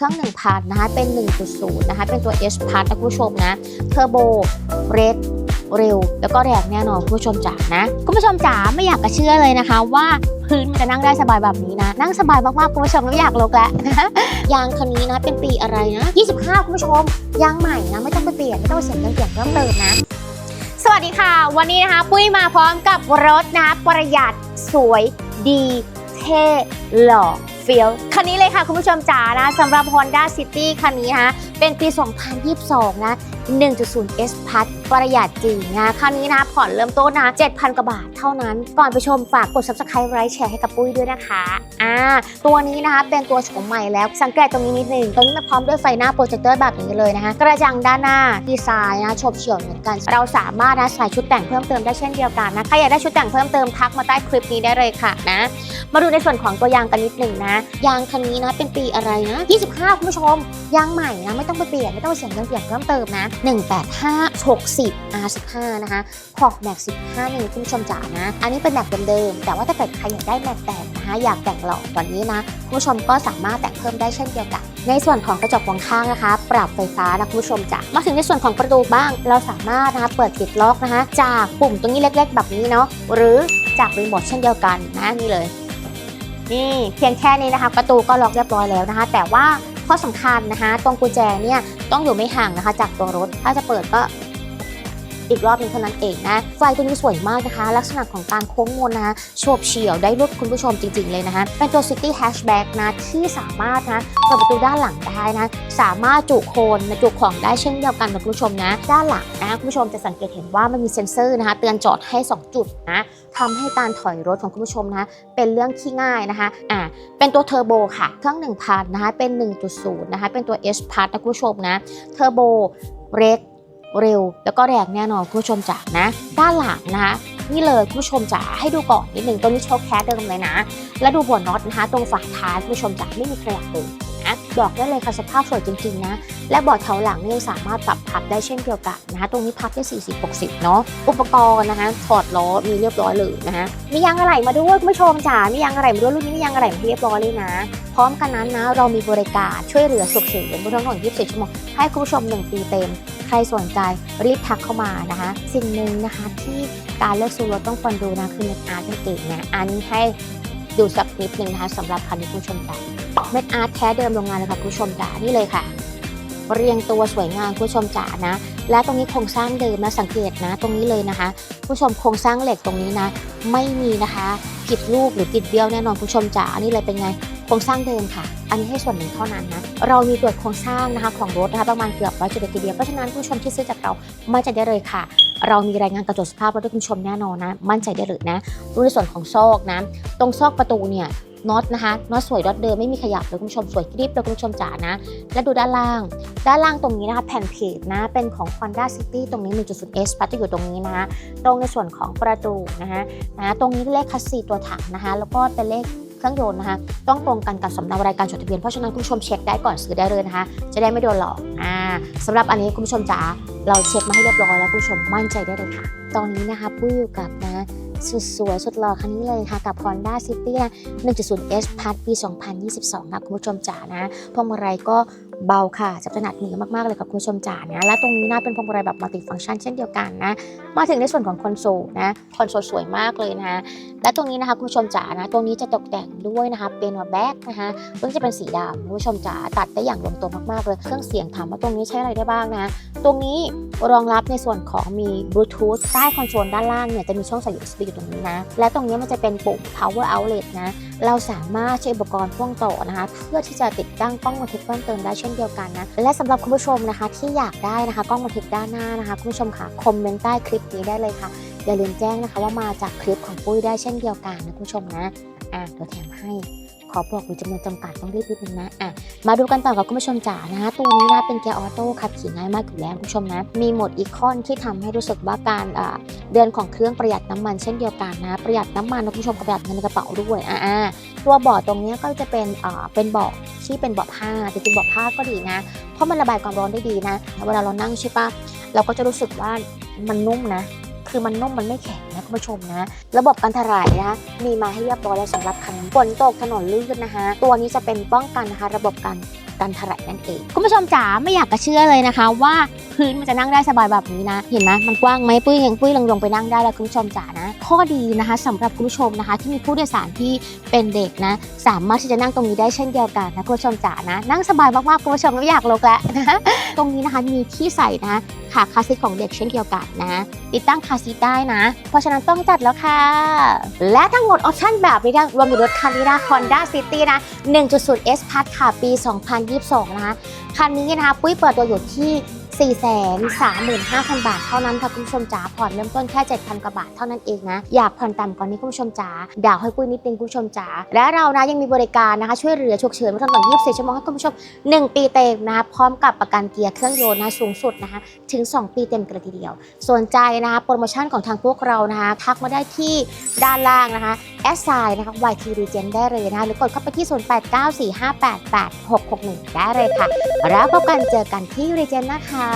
เครื่อง1,000นะคะเป็น 1.0 นะคะเป็นตัว H Plus นะคุณผู้ชมนะเทอร์โบเรดเร็ว แล้วก็แรงแน่นอนคุณผู้ชมจ๋านะคุณผู้ชมจ๋าไม่อยากจะเชื่อเลยนะคะ ว่าพื้นมันจะนั่งได้สบายแบบนี้นะ นั่งสบายมากๆคุณผู้ชมไม่อยากลกแล้วนะยางคันนี้นะเป็นปีอะไรนะ 25 คุณผู้ชมยางใหม่นะไม่ต้องไปเปลี่ยนไม่ต้องไปเสียเงินเปลี่ยนเพิ่มเติมนะสวัสดีค่ะ วันนี้นะคะปุ้ยมาพร้อมกับรถนะคะประหยัดสวยดีเท่หล่อเฟี้ยวคันนี้เลยค่ะคุณผู้ชมจ๋านะสำหรับ Honda City คันนี้ฮะคะเป็นปี 2022 นะ1.0 S Plus ประหยัดจริงนะคันนี้นะผ่อนเริ่มต้นนะ 7,000 กว่าบาทเท่านั้น ก่อนไปชมฝากกด Subscribe ไลค์แชร์ให้กับปุ้ยด้วยนะคะอ่าตัวนี้นะคะเป็นตัวโฉมใหม่แล้วสังเกตตรงนี้นิดนึงตรงนี้มาพร้อมด้วยไฟหน้าโปรเจคเตอร์แบบนี้เลยนะคะกระจังด้านหน้าดีไซน์นะโฉบเฉี่ยวเหมือนกัน เราสามารถนะใส่ชุดแต่งเพิ่มเติมได้เช่นเดียวกันนะใครอยากได้ชุดแต่งเพิ่มเติมทักมาใต้คลิปนี้ได้เลยค่ะนะมาดูในส่วนของตัวยางกันนิดหนึ่งนะ ยางคันนี้นะเป็นปีอะไรนะ 25 คุณผู้ชม ยางใหม่นะไม่ต้องไปเปลี่ยนไม่ต้องเสียงเงินเปลี่ยนเพิ่มเติมนะ185 60 R15 นะคะขอบแม็ก15นี่คุณผู้ชมจ๋านะ อันนี้เป็นแม็กเดิมๆแต่ว่าถ้าเกิดใครอยากได้แม็กแต่งนะคะอยากแต่งหล่อกว่านี้นะคุณผู้ชมก็สามารถแต่งเพิ่มได้เช่นเดียวกัน ในส่วนของกระจกมองข้างนะคะ ปรับไฟฟ้านะคุณผู้ชมจ๋ามาถึงในส่วนของประตูบ้าง เราสามารถนะคะเปิดปิดล็อกนะคะ จากปุ่มตรงนี้เล็ก ๆ แบบนี้เนาะหรือจากรีโมทเช่นเดียวกันนะนี่เลยนี่เพียงแค่นี้นะคะ ประตูก็ล็อกเรียบร้อยแล้วนะคะ แต่ว่า ข้อสำคัญนะคะตรงกุญแจเนี่ยต้องอยู่ไม่ห่างนะคะจากตัวรถ ถ้าจะเปิดก็ อีกรอบหนึงเท่านั้นเองนะไฟตัวนี้สวยมากนะคะ ลักษณะของการโค้งมนนะคะโฉบเฉี่ยวได้รถคุณผู้ชมจริงๆเลยนะคะ เป็นตัว City Hatchback นะที่สามารถนะเปิดประตูด้านหลังได้นะ สามารถจุโคนจุของได้เช่นเดียวกันนะคุณผู้ชมนะ ด้านหลังนะคุณผู้ชมจะสังเกตเห็นว่ามันมีเซ็นเซอร์นะคะ เตือนจอดให้ 2 จุดนะทำให้การถอยรถของคุณผู้ชมนะะเป็นเรื่องที่ง่ายนะคะอ่าเป็นตัวเทอร์โบค่ะ เครื่อง1,000นะคะเป็น 1.0นะคะเป็นตัว H Plus นะคุณผู้ชมนะเทอร์โบเร็ก เร็ว แล้วก็แรงแน่นอนคุณผู้ชมจ๋านะ ด้านหลังนะคะนี่เลยคุณผู้ชมจ๋าให้ดูก่อนนิดนึงตัวนี้โชคแคสเดิมเลยนะ แล้วดูหัวน็อตนะคะ ตรงฝาท้ายคุณผู้ชมจ๋าไม่มีขยับเลย นะบอกได้เลยค่ะสภาพสวยจริงๆนะ และเบาะแถวหลังนี่สามารถปรับพับได้เช่นเดียวกันนะคะตรงนี้พับได้ 40-60 เนาะอุปกรณ์นะคะถอดล้อมีเรียบร้อยเลยนะคะมียางอะไหล่มาด้วยคุณผู้ชมจ๋ามียางอะไหล่มาด้วยรุ่นนี้มียางอะไหล่มาเรียบร้อยเลยนะ พร้อมกันนั้นนะเรามีบริการช่วยเหลือฉุกเฉินบนท้งถนน24 ชั่วโมงให้คุณผู้ชม 1 ปีเต็ม ใครสนใจรีบทักเข้ามานะคะ สิ่งหนึ่งนะคะที่การเลือกซื้อรถต้องควรดูนะคือเม็ดอาร์ตนั่นเองนะอันนี้ให้ดูสักนิดหนึ่งนะคะสำหรับคันนี้คุณผู้ชมจ๋า เม็ดอาร์ตแท้เดิมโรงงานเลยค่ะคุณผู้ชมจ๋านี่เลยค่ะ เรียงตัวสวยงามคุณผู้ชมจ๋านะ และตรงนี้โครงสร้างเดิมนะสังเกตนะ ตรงนี้เลยนะคะคุณผู้ชมโครงสร้างเหล็กตรงนี้นะ ไม่มีนะคะผิดรูปหรือผิดเบี้ยวแน่นอนคุณผู้ชมจ๋านี่เลยเป็นไงโครงสร้างเดิมค่ะ อันนี้ให้ส่วนหนึ่งเท่านั้นนะเรามีตรวจโครงสร้างนะคะของรถนะคะประมาณเกือบร้อยจุดเลยทีเดียวเพราะฉะนั้นผู้ชมที่ซื้อจากเรามั่นใจได้เลยค่ะ เรามีรายงานการตรวจสภาพรถให้คุณชมแน่นอนนะ มั่นใจได้เลยนะดูในส่วนของซอกนะตรงซอกประตูเนี่ย น็อตนะคะน็อตสวยน็อตเดิมไม่มีขยับเลยคุณผู้ชมสวยกริบเลยคุณผู้ชมจ๋านะ และดูด้านล่าง ด้านล่างตรงนี้นะคะแผ่นเพจนะเป็นของ Honda City ตรงนี้ 1.0 S ปัจจะอยู่ตรงนี้นะตรงในส่วนของประตูนะคะนะตรงนี้เลขคัสซีตัวถังนะคะแล้วก็เป็นเลข เครื่องยนต์นะคะต้องตรงกันกับสำเนารายการจดทะเบียนเพราะฉะนั้นคุณผู้ชมเช็คได้ก่อนซื้อได้เลยนะคะจะได้ไม่โดนหลอกอ่าสำหรับอันนี้คุณผู้ชมจ๋าเราเช็คมาให้เรียบร้อยแล้วคุณผู้ชมมั่นใจได้เลยค่ะ ตอนนี้นะคะปุ้ยอยู่กับนะสุดสวยสุดหล่อคันนี้เลยค่ะ กับ Honda City 1.0 S Plus ปี 2022 นะคุณผู้ชมจ๋านะพวงมาลัยก็ เบาค่ะจับถนัดมือมากๆเลยกับคุณผู้ชมจ๋านะและตรงนี้นะเป็นพวงมาลัยแบบมัลติฟังก์ชันเช่นเดียวกันนะมาถึงในส่วนของคอนโซลนะคอนโซลสวยมากเลยนะและตรงนี้นะคะคุณผู้ชมจ๋านะตรงนี้จะตกแต่งด้วยนะคะเป็นว่าแบ็กนะคะตรงจะเป็นสีดำคุณผู้ชมจ๋าตัดได้อย่างลงตัวมากๆเลย เครื่องเสียงถามว่าตรงนี้ใช้อะไรได้บ้างนะ ตรงนี้รองรับในส่วนของมีบลูทูธใต้คอนโซลด้านล่างเนี่ยจะมีช่องใส่ USB อยู่ตรงนี้นะและตรงนี้มันจะเป็นปุ่ม power outlet นะ เราสามารถใช้อุปกรณ์พ่วงต่อนะคะ เพื่อที่จะติดตั้งกล้องบันทึกเพิ่มเติมได้เช่นเดียวกันนะ และสำหรับคุณผู้ชมนะคะที่อยากได้นะคะกล้องบันทึกด้านหน้านะคะ คุณผู้ชมค่ะคอมเมนต์ใต้คลิปนี้ได้เลยค่ะ อย่าลืมแจ้งนะคะว่ามาจากคลิปของปุ้ยได้เช่นเดียวกันนะคุณผู้ชมนะอะเดี๋ยวแถมให้ขอบอกมีจำนวนจำกัดต้องรีบนิดนึงนะอะมาดูกันต่อกับคุณผู้ชมจ๋านะคะตัวนี้นะเป็นเกียร์ออโต้ขับขี่ง่ายมากอยู่แล้วคุณผู้ชมนะ มีโหมดอีคอนที่ทำให้รู้สึกว่าการอ่าเดินของเครื่องประหยัดน้ำมันเช่นเดียวกันนะ ประหยัดน้ำมันนะคุณผู้ชมประหยัดเงินในกระเป๋าด้วยอ่าตัวเบาะตรงนี้ก็จะเป็นอ่าเป็นเบาะที่เป็นเบาะผ้าจริงๆเบาะผ้าก็ดีนะ เพราะมันระบายความร้อนได้ดีนะเวลาเรานั่งใช่ปะเราก็จะรู้สึกว่ามันนุ่มนะ คือมันนุ่มมันไม่แข็งนะคุณผู้ชมนะ ระบบกันถลายนะคะมีมาให้เรียบร้อยแล้วสำหรับคันฝนตกถนนลื่นนะคะตัวนี้จะเป็นป้องกันนะคะ ระบบการกันถลายนั่นเอง คุณผู้ชมจ๋าไม่อยากจะเชื่อเลยนะคะ ว่าพื้นมันจะนั่งได้สบายแบบนี้นะ เห็นไหมมันกว้างไหมปุ้ยยังปุ้ยลงลงไปนั่งได้แล้วคุณผู้ชมจ๋านะ ข้อดีนะคะสำหรับคุณผู้ชมนะคะ ที่มีผู้โดยสารที่เป็นเด็กนะสามารถที่จะนั่งตรงนี้ได้เช่นเดียวกันนะคุณผู้ชมจ๋านะนั่งสบายมากๆคุณผู้ชมไม่อยากลงแล้วนะตรงนี้นะคะมีที่ใส่นะคะขาคาซีทของเด็กเช่นเดียวกันนะ ติดตั้งคาซีทได้นะ เพราะฉะนั้นต้องจัดแล้วค่ะ และทั้งหมดออปชั่นแบบนี้นะรวมอยู่รถคันนี้นะ Honda City นะ 1.0 S Plus ค่ะปี 2022 นะคะคันนี้นะคะ ปุ้ยเปิดตัวอยู่ที่ 435,000 บาทเท่านั้นค่ะคุณผู้ชมจ๋าผ่อนเริ่มต้นแค่ 7,000กว่าบาทเท่านั้นเองนะ อยากผ่อนต่ำกว่านี้คุณผู้ชมจ๋าดาวให้ปุ้ยนิดนึงคุณผู้ชมจ๋าและเรานะยังมีบริการนะคะช่วยเหลือฉุกเฉินมาตลอด24ชั่วโมงให้คุณผู้ชม 1 ปีเต็มนะคะพร้อมกับประกันเกียร์เครื่องยนต์นะสูงสุดนะคะถึง 2 ปีเต็มกันเลยทีเดียว สนใจนะคะโปรโมชั่นของทางพวกเรานะคะทักมาได้ที่ด้านล่างนะคะ แอสไซน์นะคะ YT Regen ได้เลยนะคะ หรือกดเข้าไปที่ 0894588661 ได้เลยค่ะ แล้วพบกันเจอกันที่ Regen นะคะ